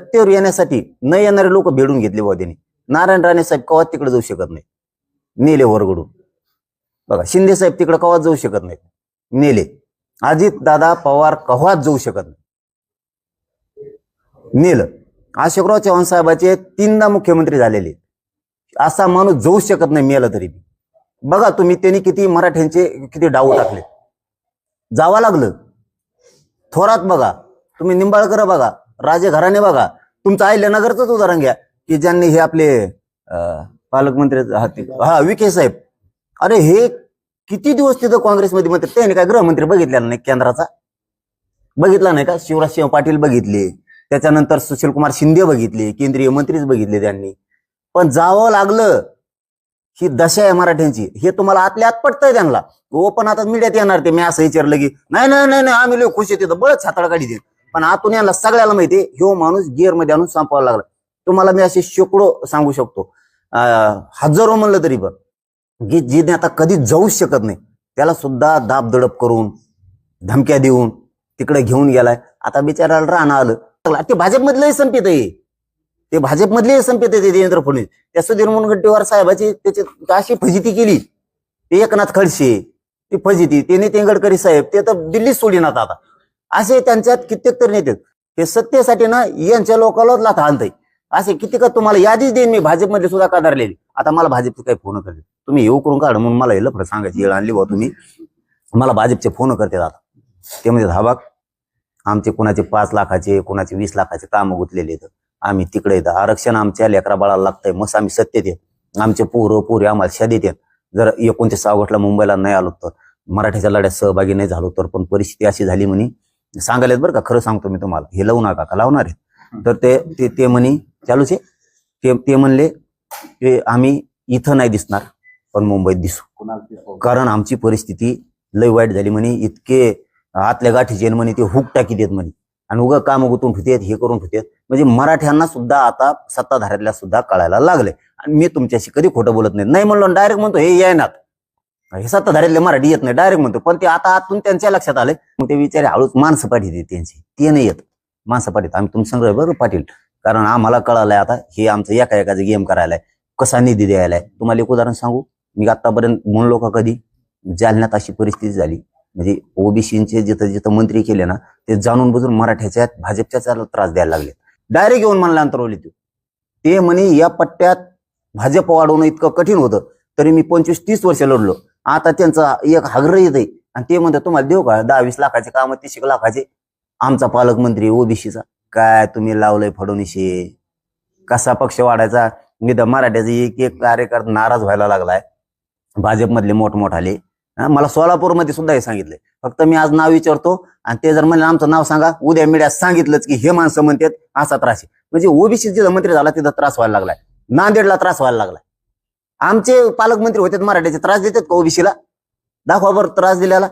सत्तेवर येण्यासाठी न येणारे लोक भेडून घेतले बुवा त्यांनी. नारायण राणे साहेब कवा तिकडे जाऊ शकत नाही नेले वरगडून. बघा शिंदे साहेब तिकडे कवाच जाऊ शकत नाहीत? नेले. अजित दादा पवार कव्हाच जाऊ शकत नाही नेलं. अशोकराव चव्हाण साहेबाचे तीनदा मुख्यमंत्री झालेले असा माणूस जाऊ शकत नाही मेला तरी बघा तुम्ही त्यांनी किती मराठ्यांचे किती डाव टाकले जावं लागलं. थोरात बघा. तुम्ही निंबाळकर बघा. राजे घराणे बघा. तुमचं अहिल्यानगरच उदाहरण घ्या की ज्यांनी हे आपले पालकमंत्री हाती हा विखे साहेब. अरे हे किती दिवस तिथं काँग्रेसमध्ये म्हणते त्यांनी काय गृहमंत्री बघितलेला नाही केंद्राचा? बघितला नाही का? शिवराज सिंह पाटील बघितले. त्याच्यानंतर सुशील कुमार शिंदे बघितले. केंद्रीय मंत्रीच बघितले त्यांनी. पण जावं लागलं ही दशा आहे मराठ्यांची. हे तुम्हाला आतल्या आत पटतंय त्यांना. ओ पण आता मीडियात येणार ते. मी असं विचारलं की नाही नाही नाही नाही, आम्ही लोक खुश आहे तिथं. बळच हाताळ काढी दे पण आतून यांना सगळ्याला माहिती ह्यो माणूस गिअरमध्ये आणून संपावा लागला. तुम्हाला मी असे शेकडो सांगू शकतो. हजारो म्हणलं तरी पण की जी आता कधी जाऊच शकत नाही त्याला सुद्धा दाब दडप करून धमक्या देऊन तिकडे घेऊन गेलाय. आता बिचाराला राहणं आलं. ते भाजपमधले संपित आहे. ते भाजपमधले संपित आहे ते देवेंद्र फडणवीस. त्या सुधीर मुनगंटीवार साहेबाची त्याची अशी फजिती केली. ते एकनाथ खडसे ती फजिती. ते नितीन गडकरी साहेब ते तर दिल्लीच सोडिनात आता. असे त्यांच्यात कित्येक तर नेते हे सत्तेसाठी ना यांच्या लोकांनाच लाथा आणतंय. असे किती का तुम्हाला यादीच देईन मी भाजपमध्ये सुद्धा कादारलेली आता मला भाजपचे काही फोन करते. तुम्ही येऊ करून काढ म्हणून मला हे लफडं सांगायची वेळ आणली बा तुम्ही. मला भाजपचे फोन करते आता. ते म्हणजे धाबाक आमचे कोणाचे पाच लाखाचे कोणाचे वीस लाखाचे काम गुतलेले आहेत. आम्ही तिकडे येतं आरक्षण आमच्या लेकरा बाळाला लागतंय. मस्त आम्ही सत्तेत येत आमचे पोरं पोरे आम्हाला शादीत येत जर एकोणतीस ऑगस्टला मुंबईला नाही आलो तर मराठीच्या लढ्यात सहभागी नाही झालो तर पण परिस्थिती अशी झाली म्हणे. सांगायला बरं का खरं सांगतो मी तुम्हाला. हे लावू नका का? लावणार आहे तर ते ते ते म्हणे चालूच आहे. ते ते म्हणले की आम्ही इथं नाही दिसणार पण मुंबईत दिसू. कारण आमची परिस्थिती लय वाईट झाली म्हणे. इतके आतल्या गाठीचे म्हणे ते हुक टाकी देत म्हणे. आणि उगा काम गुतून ठेवतेत हे करून ठेवतेत. म्हणजे मराठ्यांना सुद्धा आता सत्ताधाऱ्याला सुद्धा कळायला लागले आणि मी तुमच्याशी कधी खोटं बोलत नाही. नाही म्हणलो डायरेक्ट म्हणतो हे येणार हे सत्ताधाऱ्यातले मराठी येत नाही डायरेक्ट म्हणतो. पण ते आता आतून त्यांच्या लक्षात आले मग ते विचारे हळूच माणसं पाठीत त्यांची. ते नाही येत. माणसं पाठीत आम्ही तुमचं संग्रह बरोबर पाटील. कारण आम्हाला कळालंय आता हे आमचं एका एकाचं गेम करायलाय. कसा निधी द्यायलाय? तुम्हाला एक उदाहरण सांगू? मी आतापर्यंत म्हणलो का कधी. जालन्यात अशी परिस्थिती झाली. म्हणजे ओबीसीचे जिथं जिथं मंत्री केले ना ते जाणून बुजून मराठ्याच्या भाजपच्या त्रास द्यायला लागले डायरेक्ट येऊन मला अंतरवली तू ते म्हणे या पट्ट्यात भाजप वाढवणं इतकं कठीण होतं. तरी मी पंचवीस तीस वर्ष लढलो. आता त्यांचा एक हागर येत आहे आणि ते म्हणतात तुम्हाला देऊ का? दहा वीस लाखाचे काम तीस एक लाखाचे. आमचा पालकमंत्री ओबीसीचा काय तुम्ही लावलंय फडणवीशी कसा पक्ष वाढायचा? मी मराठ्याचा एक एक कार्यकर्ता नाराज व्हायला लागलाय. भाजपमधले मोठमोठाले. मला सोलापूरमध्ये सुद्धा हे सांगितलंय. फक्त मी आज नाव विचारतो आणि ते जर म्हणले आमचं नाव सांगा. उद्या मीडियात सांगितलंच की हे माणसं म्हणतात असा त्रास आहे. म्हणजे ओबीसी जिथं मंत्री झाला तिथं त्रास व्हायला लागलाय. नांदेडला त्रास व्हायला लागलाय. आमचे पालकमंत्री होते मराठ्याचे. त्रास देतात का ओबीसीला? दाखवा बरं त्रास दिल्याला.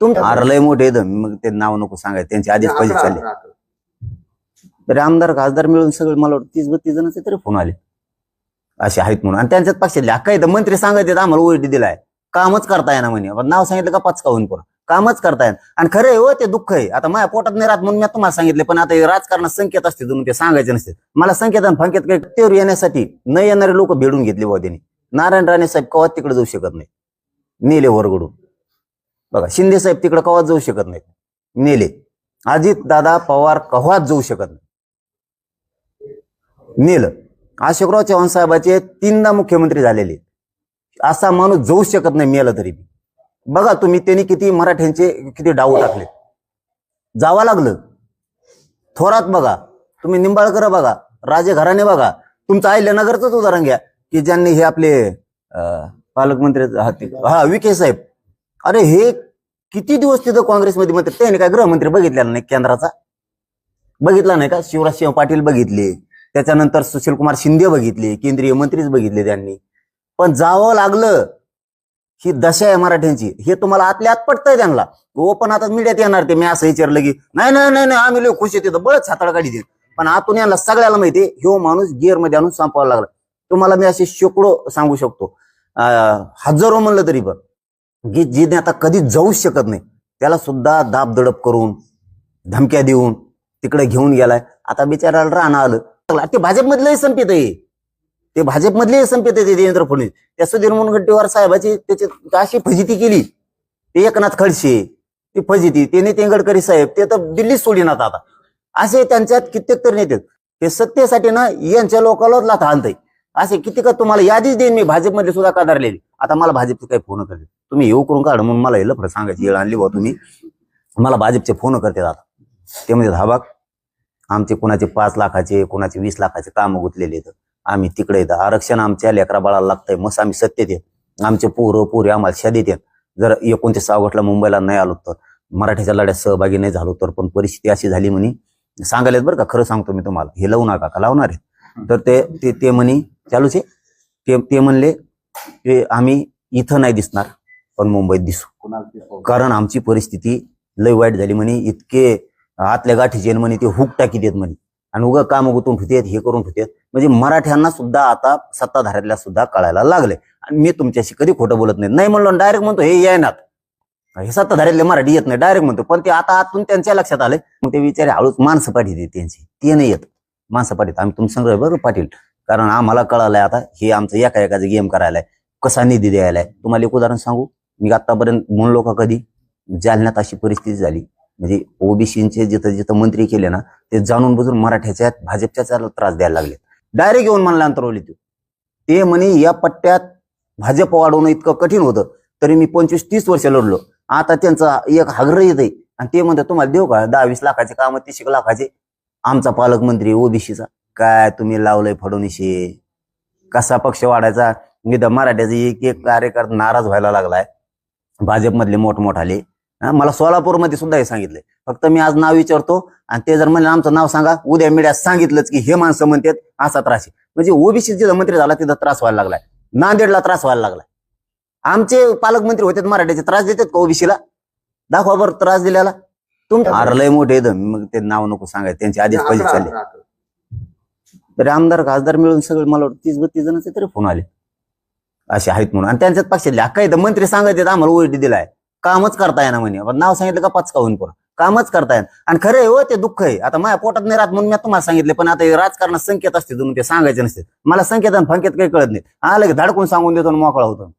तुम अरे लय मोठे. मग ते नाव नको सांगायचं त्यांचे आधीच पैसे चालले. तरी आमदार खासदार मिळून सगळे मला वाटतं तीस बत्तीस जणांचे तरी फोन आले. असे आहेत म्हणून. आणि त्यांच्यात पक्षातले अख्खा इथं मंत्री सांगत आहेत आम्हाला ओळखी दिलाय. कामच करता येणार म्हणे. पण नाव सांगितलं का पाच का होईन पुन्हा कामच करता येणार आणि खरं आहे हो ते दुःख आहे. आता माझ्या पोटात नाही राहत म्हणून मी तुम्हाला सांगितले पण आता हे राजकारणात संकेत असते म्हणून ते सांगायचे नसते मला संकेत आणि फंकेत काही तेवर येण्यासाठी न येणारे लोक भेडून घेतले बुवा त्यांनी. नारायण राणे साहेब कवा तिकडे जाऊ शकत नाही नेले वरगडून. बघा शिंदे साहेब तिकडे कवाच जाऊ शकत नाहीत? नेले. अजित दादा पवार कव्हाच जाऊ शकत नाही नेलं. अशोकराव चव्हाण साहेबाचे तीनदा मुख्यमंत्री झालेले असा माणूस जाऊ शकत नाही मेला तरी बी. बघा तुम्ही त्यांनी किती मराठ्यांचे किती डाव टाकले जावं लागलं. थोरात बघा. तुम्ही निंबाळकर बघा. राजे घराणे बघा. तुमचं अहिल्यानगरच उदाहरण घ्या. की ज्यांनी हे आपले पालकमंत्री हा हा विखे साहेब. अरे हे किती दिवस तिथं काँग्रेसमध्ये म्हणते त्यांनी काय गृहमंत्री बघितलेला नाही केंद्राचा? बघितला नाही का? शिवराज सिंह पाटील बघितले. त्याच्यानंतर सुशील कुमार शिंदे बघितले. केंद्रीय मंत्रीच बघितले त्यांनी. पण जावं लागलं ही दशा आहे मराठ्यांची. हे तुम्हाला आतल्या आत पटतंय त्यांना. हो पण आता मीडियात येणार ते. मी असं विचारलं की नाही नाही नाही नाही, आम्ही लोक खुश आहे तिथं. बळच हाताळ काढी देत. पण आतून यांना सगळ्याला माहिती ह्यो माणूस गिअरमध्ये आणून संपावा लागला. तुम्हाला मी असे शेकडो सांगू शकतो. हजारो म्हणलं तरी पण की जी आता कधी जाऊच शकत नाही त्याला सुद्धा दाब दडप करून धमक्या देऊन तिकडे घेऊन गेलाय. आता बिचाराला राहणं आलं. ते भाजपमधले संपित आहे. ते भाजपमधले संपित आहे ते देवेंद्र फडणवीस. त्या सुधीर मुनगंटीवार साहेबाची त्याची अशी फजिती केली. ते एकनाथ खडसे ती फजिती ते नितीन गडकरी साहेब ते तर दिल्लीच सोडिनात आता. असे त्यांच्यात कित्येक तर नेते ते सत्तेसाठी ना यांच्या लोकांना लाथ आणतंय असे किती का तुम्हाला यादीच देईन मी. भाजपमध्ये सुद्धा कादारलेली. आता मला भाजपचे काही फोन करते. तुम्ही येऊ करून काढ म्हणून मला येलं लफडं सांगायची येळ आणली बा तुम्ही. मला भाजपचे फोन करते आता. ते म्हणजे धाबाक आमचे कोणाचे पाच लाखाचे कोणाचे वीस लाखाचे काम गुतलेले आहेत. आम्ही तिकडे येतं आरक्षण आमच्या लेकरा बाळाला लागतंय. मस्त आम्ही सत्तेत येत आमचे पोरं पोरी आम्हाला शादीत येत जर एकोणतीस ऑगस्टला मुंबईला नाही आलो तर मराठीच्या लढ्यात सहभागी नाही झालो तर पण परिस्थिती अशी झाली म्हणे. सांगायला बरं का खरं सांगतो मी तुम्हाला. हे लावू नका का? लावणार आहे तर ते ते ते म्हणे चालूच आहे. ते ते म्हणले की आम्ही इथं नाही दिसणार पण मुंबईत दिसू. कारण आमची परिस्थिती लय वाईट झाली म्हणे. इतके आतल्या गाठीचे म्हणे ते हुक टाकी देत म्हणे. आणि उगा काम गुतून ठेवतेत हे करून ठेवतेत. म्हणजे मराठ्यांना सुद्धा आता सत्ताधाऱ्याला सुद्धा कळायला लागले आणि मी तुमच्याशी कधी खोटं बोलत नाही. नाही म्हणलो डायरेक्ट म्हणतो हे येणार हे सत्ताधाऱ्यातले मराठी येत नाही डायरेक्ट म्हणतो. पण ते आता आतून त्यांच्या लक्षात आले मग ते विचारे हळूच माणसं पाठीत त्यांची. ते नाही येत. माणसं पाठीत. आम्ही तुमचं संग्रह बरं पाटील. कारण आम्हाला कळालंय आता हे आमचं एका एकाचं गेम करायलाय. कसा निधी द्यायलाय? तुम्हाला एक उदाहरण सांगू? मी आतापर्यंत म्हणलो का कधी. जालन्यात अशी परिस्थिती झाली. म्हणजे ओबीसीचे जिथं जिथं मंत्री केले ना ते जाणून बुजून मराठ्याच्या भाजपच्या त्रास द्यायला लागले डायरेक्ट येऊन मला अंतरवली तू. ते म्हणे या पट्ट्यात भाजप वाढवणं इतकं कठीण होतं तरी मी पंचवीस तीस वर्ष लढलो. आता त्यांचा एक हागर येत आहे आणि ते म्हणतात तुम्हाला देऊ का? दहा वीस लाखाचे काम तीस एक लाखाचे. आमचा पालकमंत्री ओबीसीचा. काय तुम्ही लावलंय फडणवीशी कसा पक्ष वाढायचा? इथं मराठ्याचे एक एक कार्यकर्ता नाराज व्हायला लागलाय. भाजपमधले मोठमोठाले. मला सोलापूरमध्ये सुद्धा हे सांगितलंय. फक्त मी आज नाव विचारतो आणि ते जर म्हणलं आमचं नाव सांगा. उद्या मीडियात सांगितलंच की हे माणसं म्हणतात असा त्रास आहे. म्हणजे ओबीसी जिथं मंत्री झाला तिथं त्रास व्हायला लागलाय. नांदेडला त्रास व्हायला लागलाय. आमचे पालकमंत्री होते मराठ्याचे त्रास देतात का ओबीसीला? दाखवा बरं त्रास दिल्याला. तुम अरे लय मोठे मग ते नाव नको सांगायचं त्यांची आधीच पैसे चालले. तरी आमदार खासदार मिळून सगळे मला वाटतं तीस बत्तीस जणांचे तरी फोन आले. असे आहेत म्हणून. आणि त्यांच्यात पक्षातले काय तर मंत्री सांगत येत आम्हाला ओटी दिलाय. कामच करता येणार म्हणे. पण नाव सांगितलं का पाच काहून पुरा कामच करता येत आणि खरं आहे हो ते दुःख आहे. आता माझ्या पोटात नाही राहत म्हणून मी तुम्हाला सांगितले पण आता राजकारणात संकेत असते तुम्ही ते सांगायचे नसते. मला संकेत आणि फंकेत काही कळत नाही. आलं की धाडकून सांगून देतो आणि मोकळा होतो.